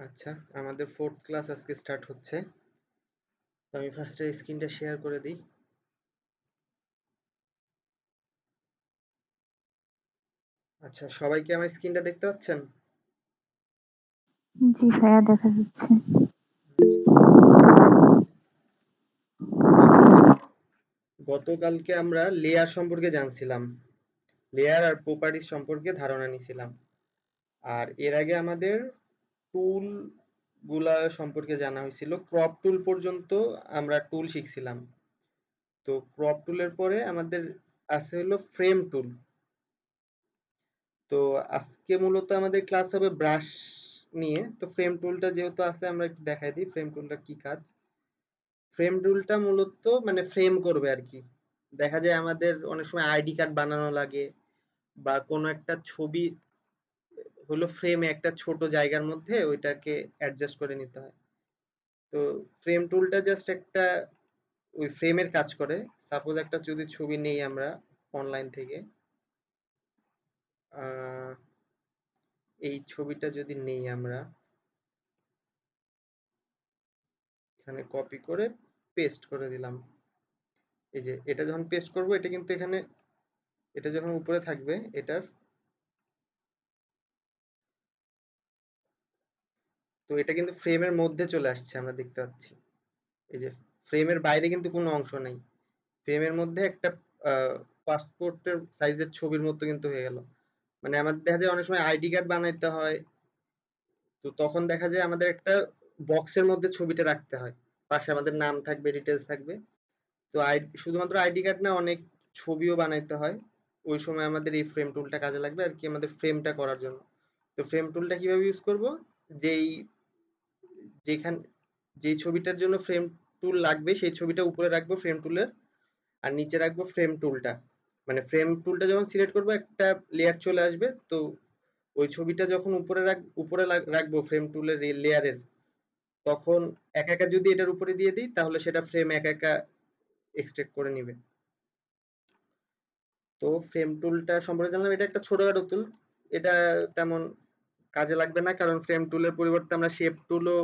আচ্ছা আমাদের fourth class আজকে স্টার্ট হচ্ছে। তো আমি ফার্স্টে স্ক্রিনটা শেয়ার করে দিই। আচ্ছা সবাই কি আমার স্ক্রিনটা দেখতে পাচ্ছেন? জি ভাইয়া দেখা যাচ্ছে। গতকালকে আমরা লেয়ার সম্পর্কে জানছিলাম। লেয়ার আর প্রপার্টিজ সম্পর্কে ধারণা নিছিলাম। আর এর আগে আমাদের টুলগুলা সম্পর্কে জানা হয়েছিল। ক্রপ টুল পর্যন্ত আমরা টুল শিখছিলাম। তো ক্রপ টুলের পরে আমাদের আছে হলো ফ্রেম টুল তো আজকে মূলত আমাদের ক্লাস হবে ব্রাশ নিয়ে। তো ফ্রেম টুলটা যেহেতু আছে, আমরা একটু দেখাই দিই ফ্রেম টুলটা কি কাজ। ফ্রেম টুলটা মূলত মানে ফ্রেম করবে আর কি। দেখা যায় আমাদের অনেক সময় আইডি কার্ড বানানো লাগে বা কোনো একটা ছবি হলো ফ্রেমে একটা ছোট জায়গার মধ্যে ওইটাকে অ্যাডজাস্ট করে নিতে হয়। তো ফ্রেম টুলটা জাস্ট একটা ওই ফ্রেমের কাজ করে। সাপোজ একটা যদি ছবি নেই আমরা অনলাইন থেকে এই ছবিটা যদি নেই আমরা, এখানে কপি করে পেস্ট করে দিলাম। এই যে এটা যখন পেস্ট করব, এটা কিন্তু এখানে, এটা যখন উপরে থাকবে, এটার তো এটা কিন্তু ফ্রেমের মধ্যে চলে আসছে, আমরা দেখতে পাচ্ছি। এই যে ফ্রেমের বাইরে কিন্তু কোনো অংশ নেই। ফ্রেমের মধ্যে একটা পাসপোর্টের সাইজের ছবির মতো কিন্তু হয়ে গেল। মানে আমাদের দেখা যায় অনেক সময় আইডি কার্ড বানাইতে হয়। তো তখন দেখা যায় আমাদের একটা বক্সের মধ্যে ছবিটা রাখতে হয়। পাশে আমাদের নাম থাকবে ডিটেলস থাকবে। তো শুধুমাত্র আইডি কার্ড না, অনেক ছবিও বানাইতে হয়। ওই সময় আমাদের এই ফ্রেম টুলটা কাজে লাগবে আর কি, আমাদের ফ্রেমটা করার জন্য। তো ফ্রেম টুলটা কীভাবে ইউজ করব? যেই যেখান, যেই ছবিটার জন্য ফ্রেম টুল লাগবে, সেই ছবিটা উপরে রাখব ফ্রেম টুলের আর নিচে রাখব ফ্রেম টুলটা মানে ফ্রেম টুলটা যখন সিলেক্ট করব, একটা লেয়ার চলে আসবে, তো ওই ছবিটা যখন উপরে রাখ, উপরে রাখব ফ্রেম টুলের লেয়ারের তখন একা একা যদি এটার উপরে দিয়ে দিই, তাহলে সেটা ফ্রেম একা একা এক্সট্রাক্ট করে নিবে। তো ফ্রেম টুলটা সম্পর্কে জানলাম, এটা একটা ছোটখাটো টুল এটা তেমন কাজে লাগবে না, কারণ ফ্রেম টুলের পরিবর্তে আমরা শেপ টুলও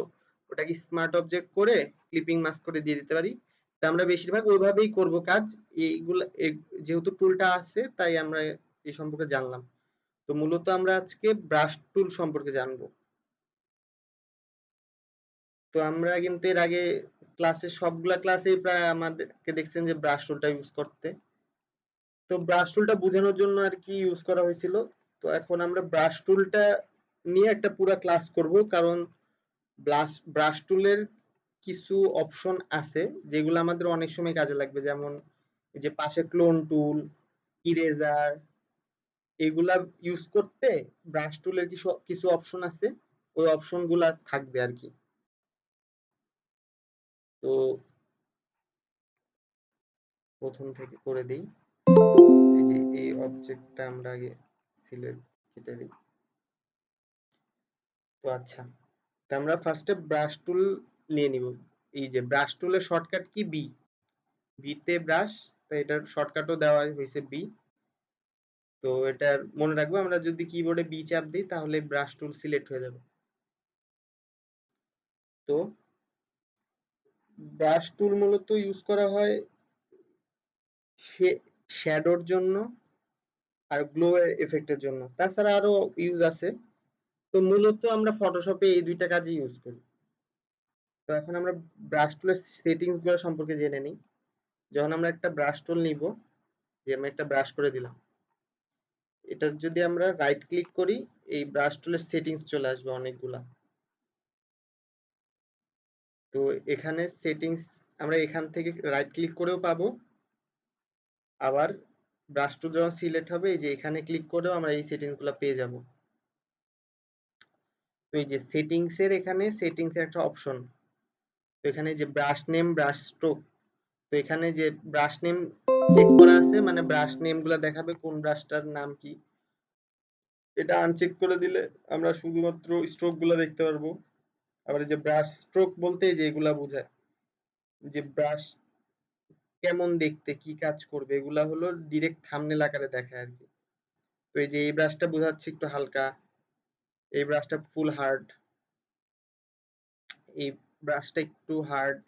ওটাকে স্মার্ট অবজেক্ট করে ক্লিপিং মাস্ক করে দিয়ে দিতে পারি। তা আমরা বেশিরভাগ ওইভাবেই করব কাজ। এইগুলো যেহেতু টুলটা আছে, তাই আমরা এই সম্পর্কে জানলাম। তো মূলত আমরা আজকে ব্রাশ টুল সম্পর্কে জানব। তো আমরা কিন্তু এর আগে ক্লাসে সবগুলা ক্লাসেই প্রায় আমাদেরকে দেখছেন যে ব্রাশ টুলটা ইউজ করতে। তো ব্রাশ টুলটা বোঝানোর জন্য আর কি ইউজ করা হয়েছিল। তো এখন আমরা ব্রাশ টুলটা নিয়ে একটা পুরো ক্লাস করব। কারণ ব্রাশ ব্রাশ টুলের কিছু অপশন আছে, যেগুলো আমাদের অনেক সময় কাজে লাগবে। যেমন এই যে পাশে ক্লোন টুল ইরেজার এগুলা ইউজ করতে ব্রাশ টুলের কিছু কিছু অপশন আছে। ওই অপশনগুলা থাকবে আর কি। তো প্রথম থেকে করে দিই। এই যে এই অবজেক্টটা আমরা আগে সিলেক্ট কেটে দিই। তো আচ্ছা। আমরা ফার্স্টে ব্রাশ টুল নিয়ে নিব। এই যে ব্রাশ টুলের শর্টকাট কি? বি বিতে ব্রাশ তো এটার শর্টকাটও দেওয়া হয়েছে বি তো এটা মনে রাখব, আমরা যদি কিবোর্ডে বি চাপ দিই, তাহলে ব্রাশ টুল সিলেক্ট হয়ে যাবে। তো ব্রাশ টুল মূলত ইউজ করা হয় শ্যাডোর জন্য আর গ্লো এফেক্টের জন্য। তাছাড়া আরও ইউজ আছে। তো মূলত আমরা ফটোশপে এই দুইটা কাজই ইউজ করি। তো এখন আমরা ব্রাশ টুলের সেটিংসগুলো সম্পর্কে জেনে নিই। যখন আমরা একটা ব্রাশ টুল নিব, যে আমি একটা ব্রাশ করে দিলাম, এটা যদি আমরা রাইট ক্লিক করি, এই ব্রাশ টুলের সেটিংস চলে আসবে অনেকগুলা। তো এখানে সেটিংস আমরা এখান থেকে রাইট ক্লিক করেও পাবো। আবার ব্রাশ টুল যখন সিলেক্ট হবে, এই যে এখানে ক্লিক করেও আমরা এই সেটিংসগুলো পেয়ে যাব। এই যে সেটিংস এর এখানে সেটিংস এর একটা অপশন তো এখানে যে ব্রাশ নেম ব্রাশ স্ট্রোক তো এখানে যে ব্রাশ নেম চেক করা আছে মানে ব্রাশ নেম দেখাবে কোন ব্রাশটার নাম কি। এটা আনচেক করে দিলে আমরা শুধুমাত্র স্ট্রোক দেখতে পারব। আবার যে ব্রাশ স্ট্রোক বলতে যে এগুলা বোঝায়। যে ব্রাশ কেমন দেখতে, কি কাজ করবে, এগুলা হলো ডিরেক্ট থাম্বনেল আকারে দেখায় আর কি। তো এই যে এই ব্রাশটা বোঝাচ্ছে একটু হালকা। এই ব্রাশটা ফুল হার্ড এই ব্রাশটা একটু হার্ড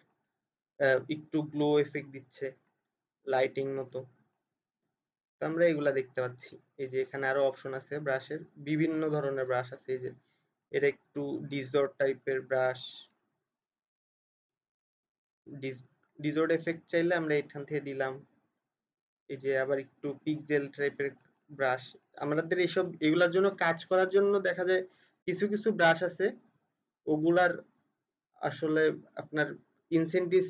একটু গ্লো এফেক্ট দিচ্ছে লাইটিং মতো। তো আমরা এগুলা দেখতে পাচ্ছি। এই যে এখানে আরও অপশন আছে ব্রাশের বিভিন্ন ধরনের ব্রাশ আছে। এই যে এটা একটু ডিজর্ট টাইপের ব্রাশ ডিজর্ট এফেক্ট চাইলে আমরা এখান থেকে দিলাম। এই যে আবার একটু পিক্সেল টাইপের ব্রাশ আমাদের এইসব, এগুলার জন্য কাজ করার জন্য দেখা যায় কিছু কিছু ব্রাশ আছে। ওগুলার আসলে আপনার ইনসেন্টিভ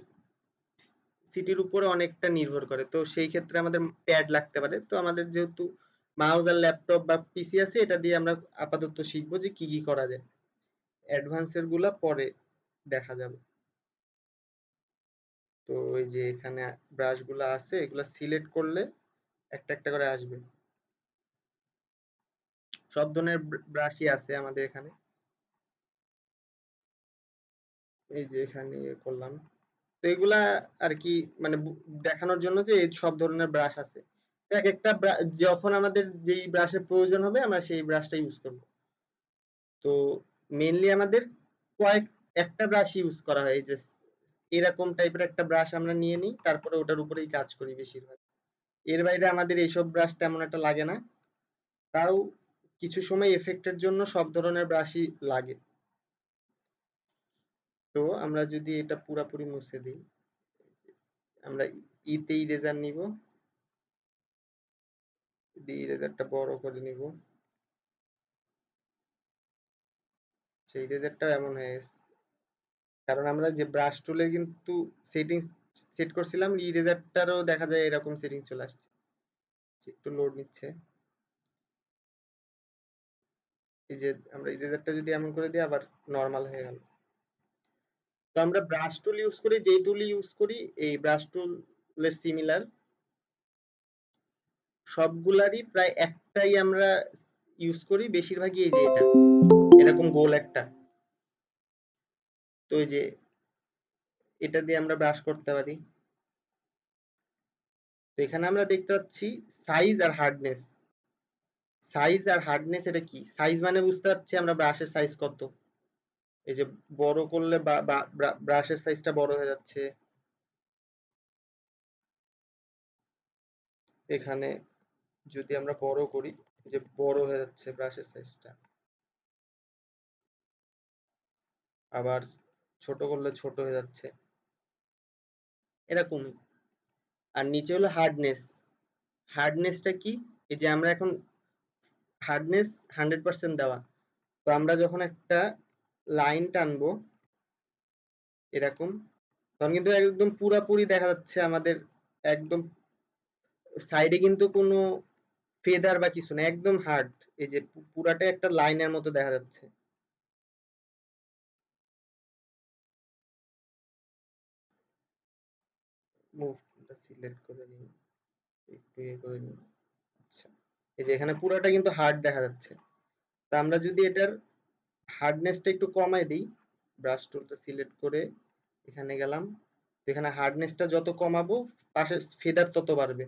সিটির উপরে অনেকটা নির্ভর করে। তো সেই ক্ষেত্রে আমাদের প্যাড লাগতে পারে। তো আমাদের যেহেতু মাউস আর ল্যাপটপ বা পিসি আছে, এটা দিয়ে আমরা আপাতত শিখব যে কি কি করা যায়। অ্যাডভান্সেরগুলা পরে দেখা যাবে। তো ওই যে এখানে ব্রাশগুলা আছে, এগুলা সিলেক্ট করলে একটা একটা করে আসবে। সব ধরনের ব্রাশই আছে আমাদের এখানে। এই যে এখানে ইয়ে করলাম। তো এগুলা আর কি মানে দেখানোর জন্য যে সব ধরনের ব্রাশ আছে। এক একটা যখন আমাদের যেই ব্রাশের প্রয়োজন হবে, আমরা সেই ব্রাশটা ইউজ করব। তো মেনলি আমাদের কয়েক, একটা ব্রাশ ইউজ করা হয়। এই যে এরকম টাইপের একটা ব্রাশ আমরা নিয়ে নিই, তারপরে ওটার উপরেই কাজ করি বেশিরভাগ। এর বাইরে আমাদের এইসব ব্রাশ তেমন একটা লাগে না। তাও কিছু সময় এফেক্টের জন্য সব ধরনের ব্রাশই লাগে। তো আমরা যদি এটা পুরাপুরি মুছে দিই, আমরা ইতে ইরেজার নিব। ইরেজারটা বড় করে নিব। সেই ইরেজারটাও এমন হয়ে গেছে। কারণ আমরা যে ব্রাশ টুলে কিন্তু সেটিংস সেট করছিলাম ইরেজারটারও দেখা যায় এরকম সেটিং চলে আসছে। একটু লোড নিচ্ছে। যে আমরা ইরেজারটা যদি এমন করে দিই, আবার নর্মাল হয়ে গেল। তো আমরা ব্রাশ টুল ইউজ করি, যেই টুল ইউজ করি, এই ব্রাশ টুলের সিমিলার সবগুলারই প্রায় একটাই আমরা ইউজ করি, বেশিরভাগই এই যে এটা, এরকম গোল একটা। তো এই যে এটা দিয়ে আমরা ব্রাশ করতে পারি। তো এখানে আমরা দেখতে পাচ্ছি সাইজ আর হার্ডনেস সাইজ আর হার্ডনেস এটা কি? সাইজ মানে বুঝতে পারছি আমরা ব্রাশের সাইজ কত। এই যে বড় করলে ব্রাশের সাইজটা বড় হয়ে যাচ্ছে। এখানে যদি আমরা বড় করি যে বড় হয়ে যাচ্ছে ব্রাশের সাইজটা আবার ছোট করলে ছোট হয়ে যাচ্ছে। এরকমই। আর নিচে হলো হার্ডনেস হার্ডনেসটা কি? এই যে আমরা এখন হার্ডনেস হান্ড্রেড পার্সেন্ট দেওয়া। তো আমরা যখন একটা লাইন টানবো, এরকম, তখন কিন্তু একদম পুরাপুরি দেখা যাচ্ছে আমাদের একদম সাইডে কিন্তু কোনো ফেদার বা কিছু না একদম হার্ড এই যে পুরাটা একটা লাইনের মতো দেখা যাচ্ছে। মুভটা সিলেক্ট করে নিই, একটু ইয়ে করে নিই। এই যে এখানে পুরাটা কিন্তু হার্ড দেখা যাচ্ছে। তা আমরা যদি এটার হার্ডনেসটা একটু কমাই দিই ব্রাশ টুলটা সিলেক্ট করে এখানে গেলাম। এখানে হার্ডনেসটা যত কমাবো, পাশে ফেদার তত বাড়বে।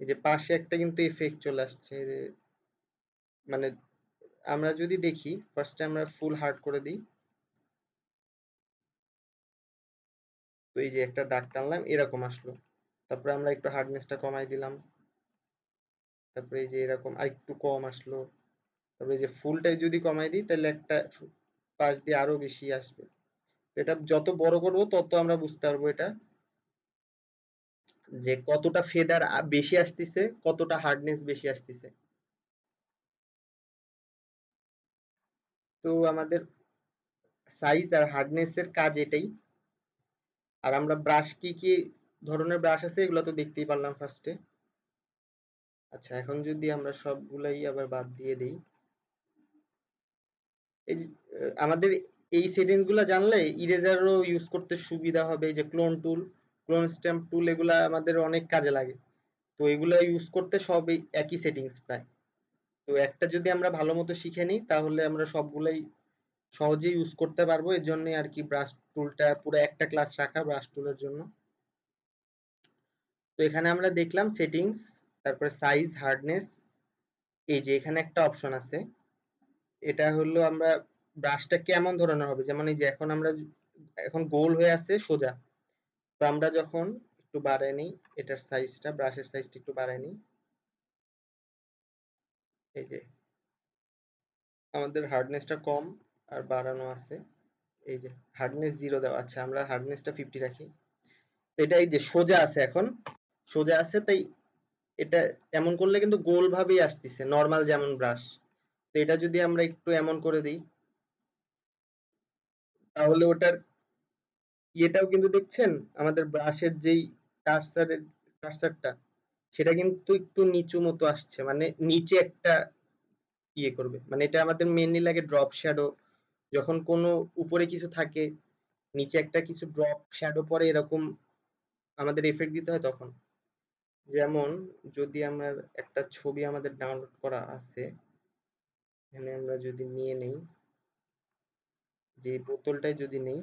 এই যে পাশে একটা কিন্তু ইফেক্ট চলে আসছে মানে আমরা যদি দেখি ফার্স্টে আমরা ফুল হার্ড করে দিই। তো এই যে একটা দাগ টানলাম, এরকম আসলো। তারপরে আমরা একটু হার্ডনেসটা কমাই দিলাম। তারপরে এই যে এরকম আর একটু কম আসলো, তারপরে যে ফুলটাই যদি কমাই দিই, তাহলে একটা পাশ দিয়ে আরও বেশি আসবে। এটা যত বড় করব, তত আমরা বুঝতে পারব এটা, যে কতটা ফেদার বেশি আসতেছে, কতটা হার্ডনেস বেশি আসতেছে। তো আমাদের সাইজ আর হার্ডনেস এর কাজ এটাই। আর আমরা ব্রাশ কি কি ধরনের ব্রাশ আছে, এগুলো তো দেখতেই পারলাম ফার্স্টে আচ্ছা এখন যদি আমরা সবগুলাই আবার বাদ দিয়ে দিই, এই আমাদের এই সেটিংসগুলো জানলে ইরেজারও ইউজ করতে সুবিধা হবে যে clone tool clone stamp tool এগুলা আমাদের অনেক কাজে লাগে। তো এগুলা ইউজ করতে সবই একই সেটিংস প্রায়। তো একটা যদি আমরা ভালো মতো শিখে নিই, তাহলে আমরা সবগুলাই সহজেই ইউজ করতে পারব। এর জন্য আর কি ব্রাশ টুলটা পুরো একটা ক্লাস রাখা ব্রাশ টুলের জন্য। তো এখানে আমরা দেখলাম সেটিংস তারপরে সাইজ হার্ডনেস এই যে এখানে একটা অপশন আছে। এটা হলো আমরা ব্রাশটা কেমন ধরনের হবে? যেমন এই যে এখন আমরা এখন গোল হয়ে আছে সোজা। তো আমরা যখন একটু বাড়াই নিই, এটার সাইজটা ব্রাশের সাইজটা একটু বাড়াই নিই। এই যে আমাদের হার্ডনেসটা কম আর বাড়ানো আছে। এই যে হার্ডনেস জিরো দেওয়া আছে, আমরা হার্ডনেসটা ফিফটি রাখি। এটা এই যে সোজা আছে এখন, সোজা আছে তাই এটা এমন করলে কিন্তু গোল ভাবেই আসতেছে নর্মাল যেমন ব্রাশ তো এটা যদি আমরা একটু এমন করে দিই, তাহলে ওটার ইয়েটাও কিন্তু দেখছেন? আমাদের ব্রাশের যেই কার্সারের কার্সারটা সেটা কিন্তু একটু নিচু মতো আসছে মানে নিচে একটা ইয়ে করবে। মানে এটা আমাদের মেনলি লাগে ড্রপ শ্যাডো যখন কোনো উপরে কিছু থাকে, নিচে একটা কিছু ড্রপ শ্যাডো পরে এরকম আমাদের এফেক্ট দিতে হয় তখন। যেমন যদি আমরা একটা ছবি আমাদের ডাউনলোড করা আছে, এখানে আমরা যদি নিয়ে নেই, যে বোতলটাই যদি নেই,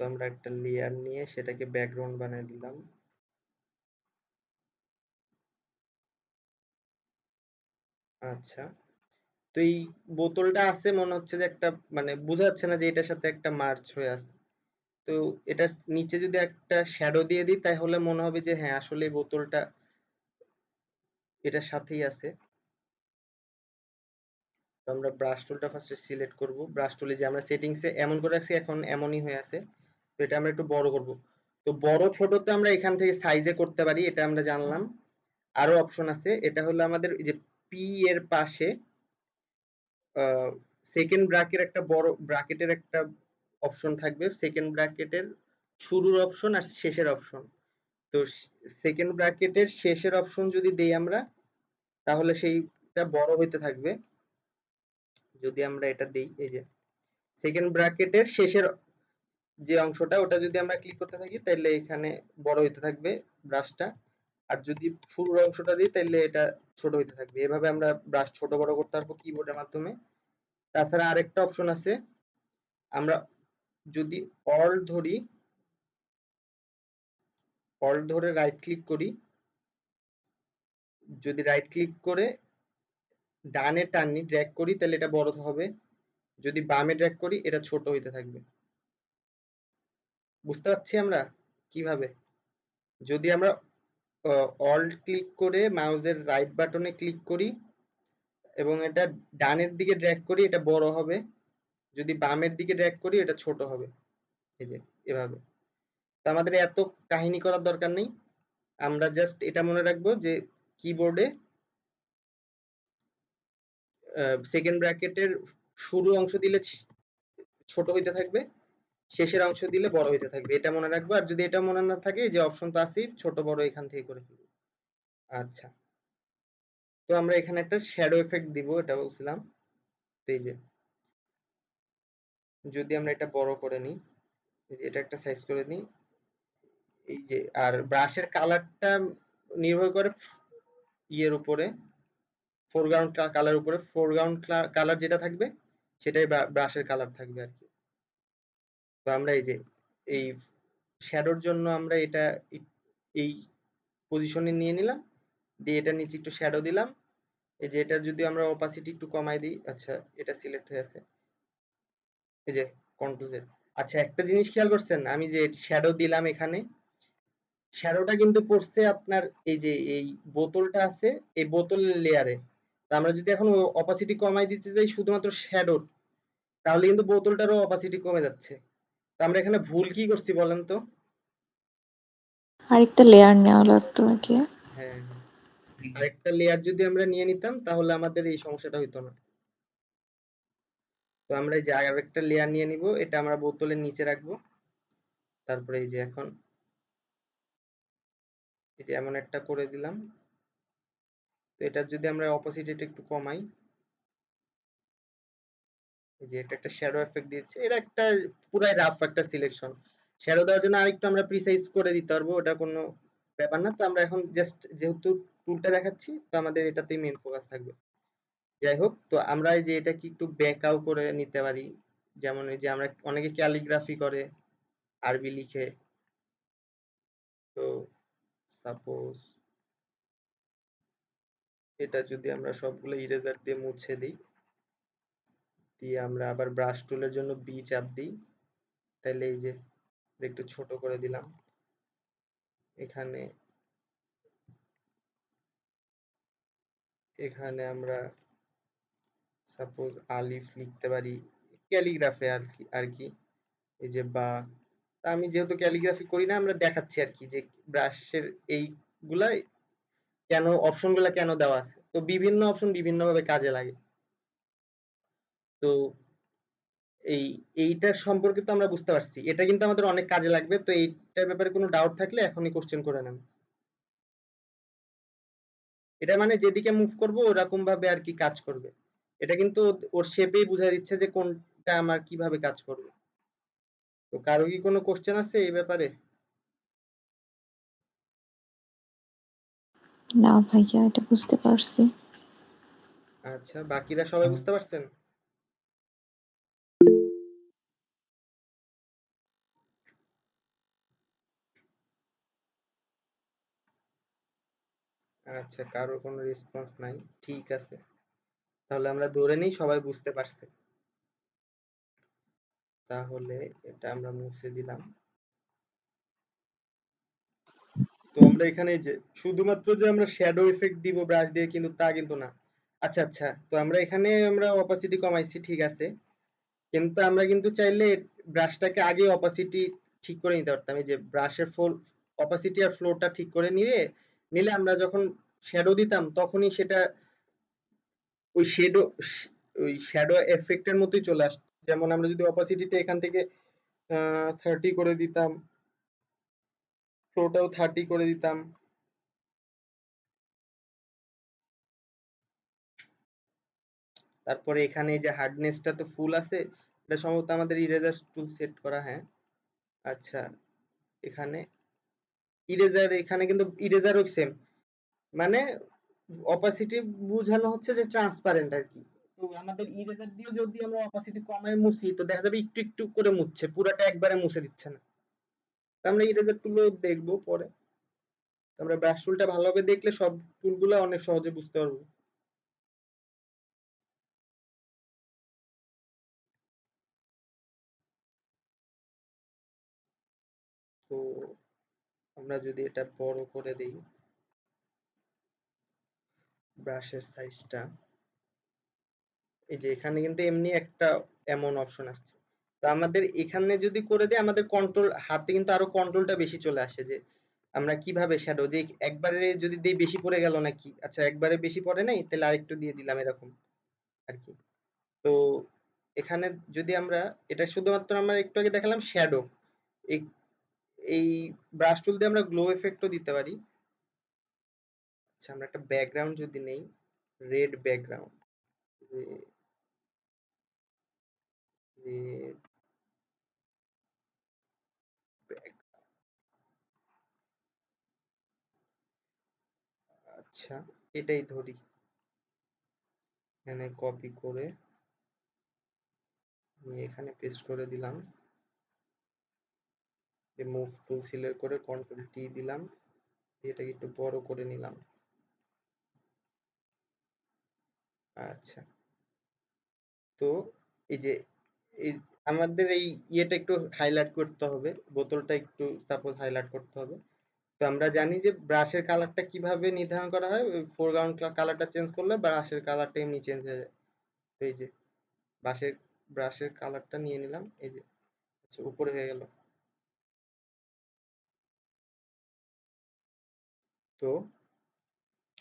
তো আমরা একটা লেয়ার নিয়ে সেটাকে ব্যাকগ্রাউন্ড বানিয়ে দিলাম। আচ্ছা তো এই বোতলটা আছে মনে হচ্ছে যে একটা মানে বোঝা যাচ্ছে না যে এটার সাথে একটা মার্চ হয়ে আছে। তো এটার নিচে যদি একটা শ্যাডো দিয়ে দিই, তাহলে মনে হবে যে হ্যাঁ আসলে বোতলটা এটার সাথেই আছে। তো আমরা ব্রাশ টুলটা ফার্স্টে সিলেক্ট করব। ব্রাশ টুলে যে আমরা সেটিংসে এমন করে রাখছি, এখন এমনই হয়ে আছে। তো এটা আমরা একটু বড় করব। তো বড়, ছোটতে আমরা এখান থেকে সাইজে করতে পারি, এটা আমরা জানলাম। আরও অপশন আছে, এটা হলো আমাদের যে পি এর পাশে সেকেন্ড ব্র্যাকের একটা বড় ব্র্যাকেটের একটা অপশন থাকবে সেকেন্ড ব্র্যাকেটের শুরুর অপশন আর শেষের অপশন তো সেকেন্ড ব্র্যাকেটের শেষের অপশন যদি দেই আমরা, তাহলে সেইটা বড় হইতে থাকবে। যদি আমরা এটা দেই, এই যে সেকেন্ড ব্র্যাকেটের শেষের যে অংশটা, ওটা যদি আমরা ক্লিক করতে থাকি তাহলে এখানে বড় হইতে থাকবে ব্রাশটা আর যদি শুরুর অংশটা দিই তাহলে এটা ছোট হইতে থাকবে। এভাবে আমরা ব্রাশ ছোট বড় করতে পারব কিবোর্ডের মাধ্যমে। তাছাড়া আরেকটা অপশন আছে, আমরা যদি অল ধরি অল ধরে রাইট ক্লিক করি, যদি রাইট ক্লিক করে ডানে টানি ড্র্যাগ করি, তাহলে এটা বড় হবে। যদি বামে ড্র্যাগ করি, এটা ছোট হইতে থাকবে। বুঝতে পারছি আমরা? কীভাবে? যদি আমরা অল্ট ক্লিক করে মাউসের রাইট বাটনে ক্লিক করি, এবং এটা ডানের দিকে ড্র্যাগ করি, এটা বড় হবে। যদি বামের দিকে ড্র্যাগ করি, এটা ছোট হবে। এই যে, এভাবে। তো আমাদের এত কাহিনী করার দরকার নেই। আমরা জাস্ট এটা মনে রাখব যে কিবোর্ডে সেকেন্ড ব্র্যাকেটের শুরু অংশ দিলে ছোট হইতে থাকবে। শেষের অংশ দিলে বড় হইতে থাকবে। এটা মনে রাখব। আর যদি এটা মনে না থাকে যে অপশন তো আছেই ছোট, বড় এখান থেকে করে ফেলব। আচ্ছা। তো আমরা এখানে একটা শ্যাডো এফেক্ট দিব, এটা বলছিলাম। এই যে যদি আমরা এটা বড় করে নিই এটা একটা সাইজ করে নিই, এই যে, আর ব্রাশের কালারটা নির্ভর করে ইয়ের উপরে ফোরগ্রাউন্ড কালার উপরে ফোরগ্রাউন্ড কালার যেটা থাকবে, সেটাই ব্রাশের কালার থাকবে আর কি। তো আমরা এই যে, এই শ্যাডোর জন্য আমরা এটা এই পজিশনে নিয়ে নিলাম, দিয়ে এটা নিচে একটু শ্যাডো দিলাম। এই যে এটা যদি আমরা অপাসিটি একটু কমাই দিই আচ্ছা এটা সিলেক্ট হয়ে আছে। এই যে কন্ট্রোল জেড আচ্ছা একটা জিনিস খেয়াল করছেন আমি যে শ্যাডো দিলাম এখানে শ্যাডোটা কিন্তু পড়ছে আপনার এই যে এই বোতলটা আছে এই বোতলের লেয়ারে তা আমরা যদি এখন অপাসিটি কমাই দিতে যাই শুধুমাত্র শ্যাডোর তাহলে কিন্তু বোতলটারও অপাসিটি কমে যাচ্ছে। তা আমরা এখানে ভুল কি করছি বলেন তো? আরেকটা লেয়ার নেওয়া লাগতো নাকি? হ্যাঁ আরেকটা লেয়ার যদি আমরা নিয়ে নিতাম তাহলে আমাদের এই সমস্যাটা হইতো না। তো আমরা এই যে আরেকটা লেয়ার নিয়ে নিব, এটা আমরা বোতলের নিচে রাখব। তারপরে এই যে এখন এই যে এমন একটা করে দিলাম। তো এটা যদি আমরা অপোজিট একটু কমাই, এই যে এটা একটা শ্যাডো এফেক্ট দিচ্ছে। এটা একটা পুরাই রাফ একটা সিলেকশন শ্যাডো দেওয়ার জন্য আরেকটু আমরা প্রিসাইজ করে দিতে পারব, ওটা কোনো ব্যাপার না। তো আমরা এখন জাস্ট যেহেতু টুলটা দেখাচ্ছি, তো আমাদের এটাতেই মেন ফোকাস থাকবে। যাই হোক, তো আমরা এই যে এটা কি একটু ব্যাকআউ করে নিতে পারি। যেমন এই যে আমরা অনেকে ক্যালিগ্রাফি করে, আরবি লিখে। তো সাপোজ এটা যদি আমরা সবগুলো ইরেজার দিয়ে মুছে দিই, দিয়ে আমরা আবার ব্রাশ টুলের জন্য বি চাপ দিই, তাহলে এই যে একটু ছোট করে দিলাম। এখানে এখানে আমরা সাপোজ আলিফ লিখতে পারি ক্যালিগ্রাফে আর কি আর কি। এই যে বা, তা আমি যেহেতু ক্যালিগ্রাফি করি না, আমরা দেখাচ্ছি আর কি যে ব্রাশের এইগুলা কেন অপশনগুলা কেন দেওয়া আছে। তো বিভিন্ন অপশন বিভিন্ন ভাবে কাজে লাগে। তো এই এইটার সম্পর্কে তো আমরা বুঝতে পারছি। এটা কিন্তু আমাদের অনেক কাজে লাগবে। তো এইটার ব্যাপারে কোনো ডাউট থাকলে এখনই কোশ্চেন করে নেন। এটা মানে যেদিকে মুভ করব ওরকম ভাবে আর কি কাজ করবে। এটা কিন্তু ওর শেপেই বুঝাই দিচ্ছে যে কোনটা আমার কীভাবে কাজ করবে। তো কারও কি কোনো কোশ্চেন আছে এই ব্যাপারে? না ভাইয়া এটা বুঝতে পারছি। আচ্ছা বাকিরা সবাই বুঝতে পারছেন? আচ্ছা কারোর কোনো রেসপন্স নাই ঠিক আছে। তাহলে আমরা ধরে নিই সবাই বুঝতে পারছে। তাহলে এটা আমরা মুছে দিলাম। তো আমরা এখানে যে, শুধুমাত্র যে আমরা শ্যাডো এফেক্ট দিব ব্রাশ দিয়ে কিন্তু তা কিন্তু না। আচ্ছা আচ্ছা তো আমরা এখানে আমরা অপাসিটি কমাইছি, ঠিক আছে। কিন্তু আমরা কিন্তু চাইলে ব্রাশটাকে আগে অপাসিটি ঠিক করে নিতে পারতাম। এই যে ব্রাশের ফোল অপাসিটি আর ফ্লোরটা ঠিক করে নিয়ে, নিলে আমরা যখন শ্যাডো দিতাম, তখনই সেটা ওই শ্যাডো ওই শ্যাডো এফেক্টের মতোই চলে আসতো। যেমন আমরা যদি অপাসিটিটা এখান থেকে থার্টি করে দিতাম ফ্লোটাও থার্টি করে দিতাম। তারপরে এখানে যে হার্ডনেসটা তো ফুল আছে, এটা সম্ভবত আমাদের ইরেজার টুল সেট করা হ্যাঁ। আচ্ছা এখানে ইরেজার এখানে কিন্তু ইরেজারও সেম মানে অপাসিটি বোঝানো হচ্ছে যে ট্রান্সপারেন্ট আর কি। তো আমাদের ইরেজার দিয়ে যদি আমরা অপাসিটি কমায় মুছি, তো দেখা যাবে একটু একটু করে মুছছে পুরাটা একবারে মুছে দিচ্ছে না। আমরা ইরেজার টুলও দেখব পরে। আমরা ব্রাশ টুলটা ভালোভাবে দেখলে সব টুলগুলো অনেক সহজে বুঝতে পারব। তো আমরা যদি এটা বড় করে দিই। ব্রাশের সাইজটা এই যে এখানে কিন্তু এমনি একটা এমন অপশন আসছে। তো আমাদের এখানে যদি করে দিই, আমাদের কন্ট্রোল হাতে কিন্তু আরও কন্ট্রোলটা বেশি চলে আসে যে, আমরা কীভাবে শ্যাডো যে একবারে যদি দেই বেশি পড়ে গেল নাকি? আচ্ছা একবারে বেশি পড়ে নাই, তাহলে আরেকটু দিয়ে দিলাম এরকম আর কি। তো এখানে যদি আমরা, এটা শুধুমাত্র আমরা একটু আগে দেখালাম শ্যাডো এই ব্রাশ টুল দিয়ে আমরা গ্লো এফেক্টও দিতে পারি। আচ্ছা আমরা একটা ব্যাকগ্রাউন্ড যদি নেই রেড ব্যাকগ্রাউন্ড আচ্ছা এটাই ধরি। এখানে কপি করে এখানে পেস্ট করে দিলাম। মুভ টুল সিলেক্ট করে কন্ট্রোল টি দিলাম। এটাকে একটু বড় করে নিলাম। আচ্ছা। তো এই যে, এই আমাদের এই ইয়েটা একটু হাইলাইট করতে হবে, বোতলটা একটু সাপোজ হাইলাইট করতে হবে। তো আমরা জানি যে, ব্রাশের কালারটা কীভাবে নির্ধারণ করা হয়? ফোরগ্রাউন্ড কালারটা চেঞ্জ করলে ব্রাশের কালারটা এমনি চেঞ্জ হয়ে যায়। এই যে, ব্রাশের ব্রাশের কালারটা নিয়ে নিলাম, এই যে আচ্ছা উপরে হয়ে গেল। তো,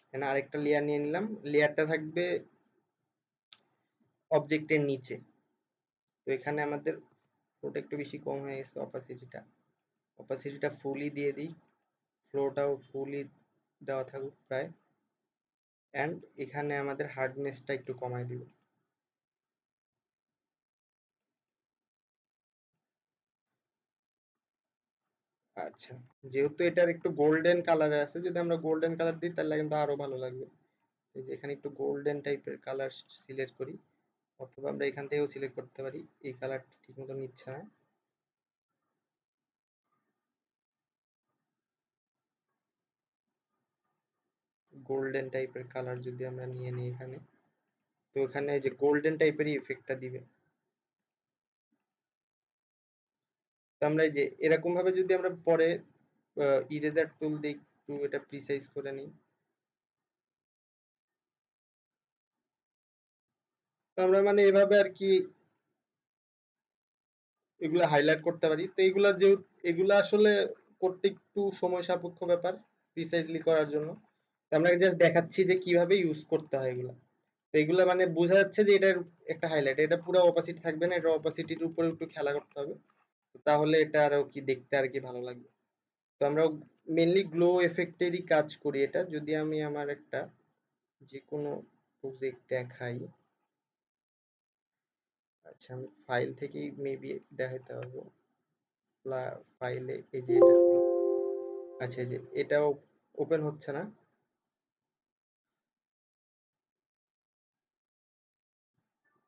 এখানে আরেকটা লেয়ার নিয়ে নিলাম। লেয়ারটা থাকবে অবজেক্টের নিচে। তো এখানে আমাদের ফ্লোটা একটু বেশি কম হয়ে গেছে অপাসিটিটা অপাসিটিটা ফুলই দিয়ে দিই। ফ্লোটাও ফুলই দেওয়া থাকুক প্রায়। অ্যান্ড এখানে আমাদের হার্ডনেসটা একটু কমাই দিব। আচ্ছা যেহেতু এটার একটু গোল্ডেন কালারে আছে, যদি আমরা গোল্ডেন কালার দিই তাহলে কিন্তু আরও ভালো লাগবে। এই যে এখানে একটু গোল্ডেন টাইপের কালার সিলেক্ট করি। অথবা আমরা এখান থেকেও সিলেক্ট করতে পারি। এই কালারটা ঠিক মতো নিচ্ছে না। গোল্ডেন টাইপের কালার যদি আমরা নিয়ে নিই এখানে। তো এখানে যে গোল্ডেন টাইপেরই ইফেক্টটা দিবে। তো আমরা যে এরকম ভাবে যদি আমরা পরে ইরেজার টুল দিয়ে একটু এটা প্রিসাইজ করে নিই। আমরা মানে এভাবে আর কি এগুলা হাইলাইট করতে পারি। তো এগুলা যে এগুলা আসলে করতে একটু সময় সাপেক্ষ ব্যাপার প্রিসাইজলি করার জন্য। আমরা জাস্ট দেখাচ্ছি যে কীভাবে ইউজ করতে হয় এগুলা। তো এগুলা মানে বোঝা যাচ্ছে যে এটার একটা হাইলাইট এটা পুরো অপাসিটি থাকবে না, এটা অপাসিটির উপরে একটু খেলা করতে হবে। তাহলে এটা আরও কি দেখতে আর কি ভালো লাগবে। তো আমরা মেনলি গ্লো এফেক্টেরই কাজ করি এটা। যদি আমি আমার একটা যে কোনো প্রজেক্ট দেখাই। আচ্ছা আমি ফাইল থেকেই মেবি দেখাতে পারব। ফাইলে এই যে এটা আচ্ছা যে এটাও ওপেন হচ্ছে না?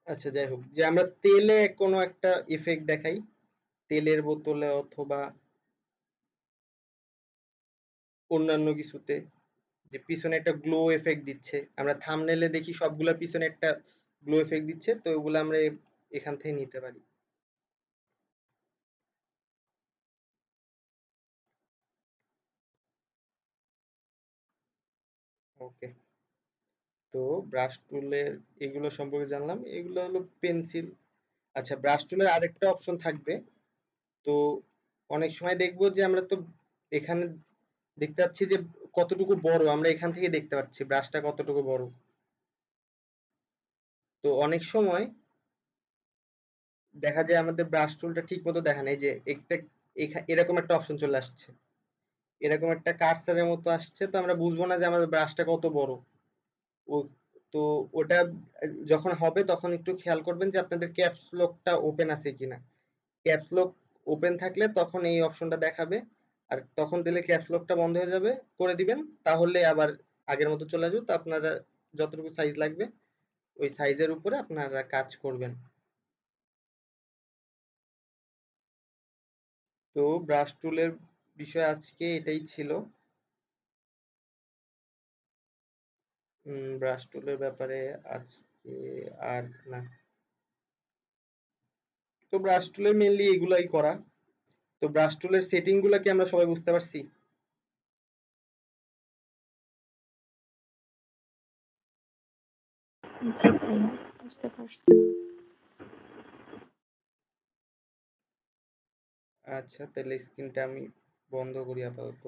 আচ্ছা যাই হোক, যে আমরা তেলে কোনো একটা ইফেক্ট দেখাই, তেলের বোতলে অথবা অন্যান্য কিছুতে, যে পিছনে একটা গ্লো এফেক্ট দিচ্ছে। আমরা থামনেলে দেখি সবগুলোর পিছনে একটা গ্লো এফেক্ট দিচ্ছে, তো ওগুলো আমরা এখান থেকে নিতে পারি। ওকে। তো ব্রাশ টুলের এগুলো সম্পর্কে জানলাম। এগুলো হলো পেন্সিল। আচ্ছা ব্রাশ টুলের আরেকটা অপশন থাকবে। তো অনেক সময় দেখব যে আমরা তো এখানে দেখতে পাচ্ছি যে কতটুকু বড়, আমরা এখান থেকে দেখতে পাচ্ছি ব্রাশটা কতটুকু বড়। তো অনেক সময় দেখা যায় আমাদের ব্রাশ টুলটা ঠিক মতো দেখা নেই যে এরকম একটা অপশন চলে আসছে। এরকম একটা কার্সারের মতো আসছে, তো আমরা বুঝব না যে আমাদের ব্রাশটা কত বড়। ও, তো ওটা, যখন হবে তখন একটু খেয়াল করবেন যে আপনাদের ক্যাপস লকটা ওপেন আছে কিনা। ক্যাপস লক ওপেন থাকলে তখন এই অপশনটা দেখাবে, আর তখন দিলে ক্যাপস লকটা বন্ধ হয়ে যাবে, করে দিবেন, তাহলে আবার আগের মতো চলে আসবে। তো আপনারা যতটুকু সাইজ লাগবে, ওই সাইজের উপরে আপনারা কাজ করবেন। তো ব্রাশ টুলের বিষয় আজকে এটাই ছিল। ব্রাশ টুলের ব্যাপারে আজকে আর না। তো ব্রাশ টুলের মেনলি এগুলাই করা। তো ব্রাশ টুলের সেটিংগুলা কি আমরা সবাই বুঝতে পারছি? বুঝতে পারছি। আচ্ছা তাহলে স্ক্রিনটা আমি বন্ধ করি আপাতত।